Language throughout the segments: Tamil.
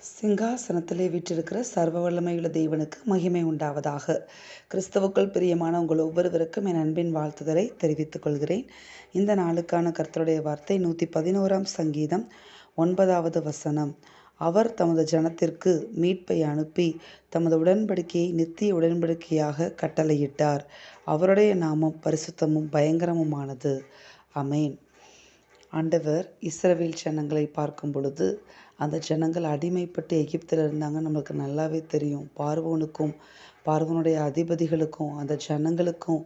சிங்காசனத்திலே வீற்றிருக்கிற சர்வ வல்லமையுள்ள தேவனுக்கு மகிமை உண்டாவதாக. கிறிஸ்தவுக்குள் பிரியமான உங்கள் ஒவ்வொருவருக்கும் என் அன்பின் வாழ்த்துதலை தெரிவித்துக் கொள்கிறேன். இந்த நாளுக்கான கர்த்தருடைய வார்த்தை நூற்றி பதினோராம் சங்கீதம் ஒன்பதாவது வசனம். அவர் தமது ஜனத்திற்கு மீட்பை அனுப்பி தமது உடன்படிக்கையை நித்திய உடன்படிக்கையாக கட்டளையிட்டார். அவருடைய நாமம் பரிசுத்தமும் பயங்கரமுமானது. அமேன். ஆண்டவர் இஸ்ரவேல் ஜனங்களை பார்க்கும் பொழுது அந்த ஜனங்கள் அடிமைப்பட்டு எகிப்தில் இருந்தாங்க. நம்மளுக்கு நல்லாவே தெரியும். பார்வோனுக்கும் பார்வனுடைய அதிபதிகளுக்கும் அந்த ஜனங்களுக்கும்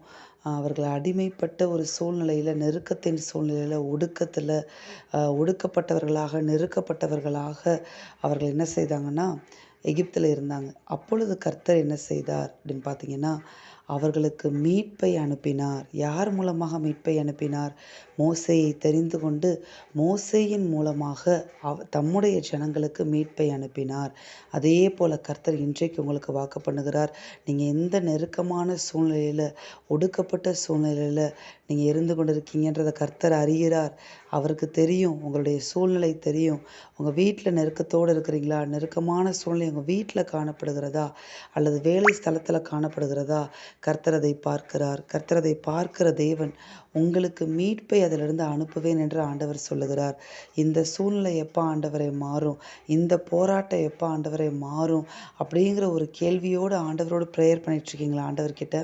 அவர்கள் அடிமைப்பட்ட ஒரு சூழ்நிலையில் நெருக்கத்தின் சூழ்நிலையில் ஒடுக்கத்தில் ஒடுக்கப்பட்டவர்களாக நெருக்கப்பட்டவர்களாக அவர்கள் என்ன செய்தாங்கன்னா எகிப்தில் இருந்தாங்க. அப்பொழுது கர்த்தர் என்ன செய்தார் அப்படின்னு பார்த்தீங்கன்னா அவர்களுக்கு மீட்பை அனுப்பினார். யார் மூலமாக மீட்பை அனுப்பினார்? மோசையை தெரிந்து கொண்டு மோசையின் மூலமாக அவ தம்முடைய ஜனங்களுக்கு மீட்பை அனுப்பினார். அதே போல் கர்த்தர் இன்றைக்கு உங்களுக்கு வாக்கு பண்ணுகிறார். நீங்கள் எந்த நெருக்கமான சூழ்நிலையில் ஒடுக்கப்பட்ட சூழ்நிலையில் நீங்கள் இருந்து கொண்டிருக்கீங்கன்றதை கர்த்தர் அறிகிறார். அவருக்கு தெரியும் உங்களுடைய சூழ்நிலை தெரியும். உங்கள் வீட்டில் நெருக்கத்தோடு இருக்கிறீங்களா? நெருக்கமான சூழ்நிலை உங்கள் வீட்டில் காணப்படுகிறதா? அல்லது வேலை ஸ்தலத்தில் காணப்படுகிறதா? கர்த்தரதை பார்க்கிறார். கர்த்தரதை பார்க்கிற தேவன் உங்களுக்கு மீட்பை அதிலிருந்து அனுப்புவேன் என்று ஆண்டவர் சொல்லுகிறார். இந்த சூழ்நிலை எப்போ ஆண்டவரை மாறும்? இந்த போராட்டம் எப்போ ஆண்டவரை மாறும்? அப்படிங்கிற ஒரு கேள்வியோடு ஆண்டவரோடு ப்ரேயர் பண்ணிட்டுருக்கீங்களா ஆண்டவர்கிட்ட?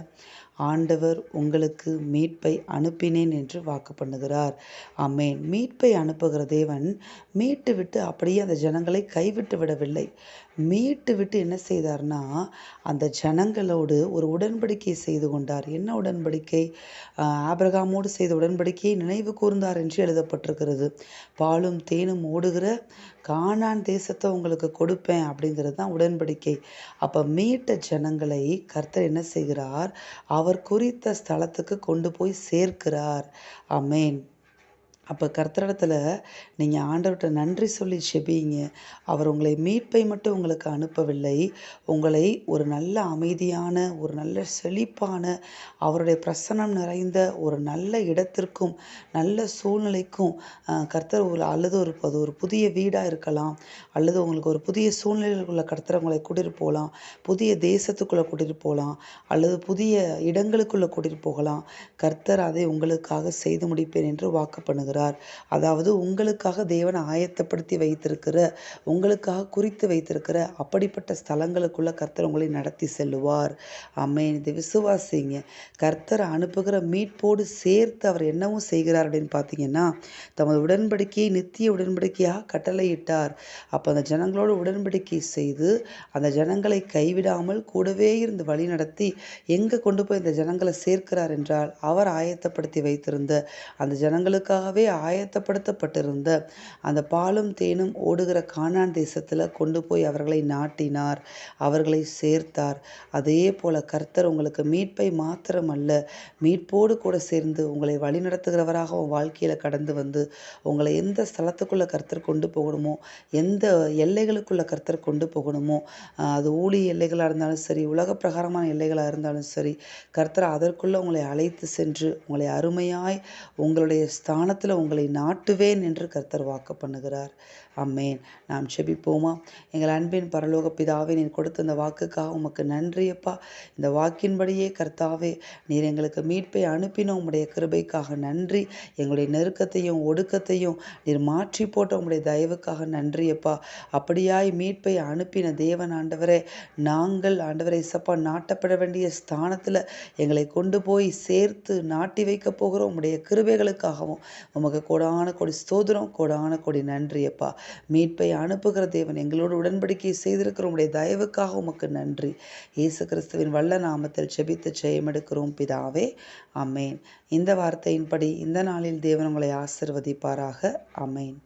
ஆண்டவர் உங்களுக்கு மீட்பை அனுப்பினேன் என்று வாக்கு பண்ணுகிறார். அமேன் மீட்பை அனுப்புகிற தேவன் மீட்டு விட்டு அப்படியே அந்த ஜனங்களை கைவிட்டு விடவில்லை. மீட்டு விட்டு என்ன செய்தார்னா அந்த ஜனங்களோடு ஒரு உடன்படிக்கை செய்து கொண்டார். என்ன உடன்படிக்கை? ஆபிரகாமோடு செய்த உடன்படிக்கையை நினைவு கூர்ந்தார் என்று எழுதப்பட்டிருக்கிறது. பாலும் தேனும் ஓடுகிற காணான் தேசத்தை உங்களுக்கு கொடுப்பேன் அப்படிங்கிறது தான் உடன்படிக்கை. அப்போ மீட்ட ஜனங்களை கர்த்தர் என்ன செய்கிறார்? அவர் குறித்த ஸ்தலத்துக்கு கொண்டு போய் சேர்க்கிறார். அமேன் அப்போ கர்த்தரிடத்தில் நீங்கள் ஆண்டவர்கிட்ட நன்றி சொல்லி செபிங்க அவர் உங்களை மீட்பை மட்டும் உங்களுக்கு அனுப்பவில்லை. உங்களை ஒரு நல்ல அமைதியான ஒரு நல்ல செழிப்பான அவருடைய பிரசனம் நிறைந்த ஒரு நல்ல இடத்திற்கும் நல்ல சூழ்நிலைக்கும் கர்த்தர் ஒரு அல்லது ஒரு அது ஒரு புதிய வீடாக இருக்கலாம். அல்லது உங்களுக்கு ஒரு புதிய சூழ்நிலைகளுக்குள்ள கர்த்தர் உங்களை கூட்டிகிட்டு போகலாம். புதிய தேசத்துக்குள்ளே கூட்டிகிட்டு போகலாம். அல்லது புதிய இடங்களுக்குள்ளே கூட்டிகிட்டு போகலாம். கர்த்தர் அதை உங்களுக்காக செய்து முடிப்பேன் என்று வாக்கு பண்ணுகிறார். சொல்கிறார் அதாவது உங்களுக்காக தேவன் ஆயத்தப்படுத்தி வைத்திருக்கிற உங்களுக்காக குறித்து வைத்திருக்கிற அப்படிப்பட்ட ஸ்தலங்களுக்குள்ள கர்த்தர் உங்களை நடத்தி செல்லுவார். அம்மேன் இது விசுவாசிங்க. கர்த்தர் அனுப்புகிற மீட்போடு சேர்த்து அவர் என்னவும் செய்கிறார் அப்படின்னு பார்த்தீங்கன்னா தமது உடன்படிக்கையை நித்திய உடன்படிக்கையாக கட்டளையிட்டார். அப்போ அந்த ஜனங்களோடு உடன்படிக்கை செய்து அந்த ஜனங்களை கைவிடாமல் கூடவே இருந்து வழி நடத்தி எங்கே கொண்டு போய் இந்த ஜனங்களை சேர்க்கிறார் என்றால் அவர் ஆயத்தப்படுத்தி வைத்திருந்த அந்த ஜனங்களுக்காகவே ஆயத்தப்படுத்தப்பட்டிருந்த. அந்த பாலும் தேனும் ஓடுகிற கானான் தேசத்தில் கொண்டு போய் அவர்களை நாட்டினார். அவர்களை சேர்த்தார். அதே போல கர்த்தர் உங்களுக்கு மீட்பை மாத்திரமல்ல மீட்போடு கூட சேர்ந்து உங்களை வழிநடத்துகிறவராக உன் வாழ்க்கையில் கடந்து வந்து உங்களை எந்த ஸ்தலத்துக்குள்ளே கர்த்தர் கொண்டு போகணுமோ எந்த எல்லைகளுக்குள்ளே கர்த்தர் கொண்டு போகணுமோ அது ஊழி எல்லைகளாக இருந்தாலும் சரி உலக பிரகாரமான எல்லைகளாக இருந்தாலும் சரி கர்த்தர் அதற்குள்ளே உங்களை அழைத்து சென்று உங்களை அருமையாய் உங்களுடைய ஸ்தானத்தில் உங்களை நாட்டுவேன் என்று கர்த்தர் வாக்கு பண்ணுகிறார். அம்மேன் நாம் செபிப்போமா எங்கள் அன்பின் பரலோக பிதாவே நீர் கொடுத்த இந்த வாக்குக்காக உமக்கு நன்றியப்பா இந்த வாக்கின்படியே கர்த்தாவே நீர் எங்களுக்கு மீட்பை அனுப்பின உம்முடைய கிருபைக்காக நன்றி. எங்களுடைய நெருக்கத்தையும் ஒடுக்கத்தையும் நீர் மாற்றி போட்ட உங்களுடைய தயவுக்காக நன்றியப்பா அப்படியாய் மீட்பை அனுப்பின தேவன் ஆண்டவரே நாங்கள் ஆண்டவரை சப்பா நாட்டப்பட வேண்டிய ஸ்தானத்தில் எங்களை கொண்டு போய் சேர்த்து நாட்டி வைக்க போகிறோம் உம்முடைய கிருபைகளுக்காகவும் உமக்கு கோடான கொடி ஸ்தோதிரம் கோடான கொடி நன்றியப்பா. மீட்பை அனுப்புகிற தேவன் எங்களோடு உடன்படிக்கை செய்திருக்கிற உடைய தயவுக்காக உமக்கு நன்றி. இயேசு கிறிஸ்துவின் வல்ல நாமத்தில் செபித்து ஜெயமெடுக்கிறோம் பிதாவே. அமேன் இந்த வார்த்தையின்படி இந்த நாளில் தேவன் உங்களை ஆசிர்வதிப்பாராக. அமேன்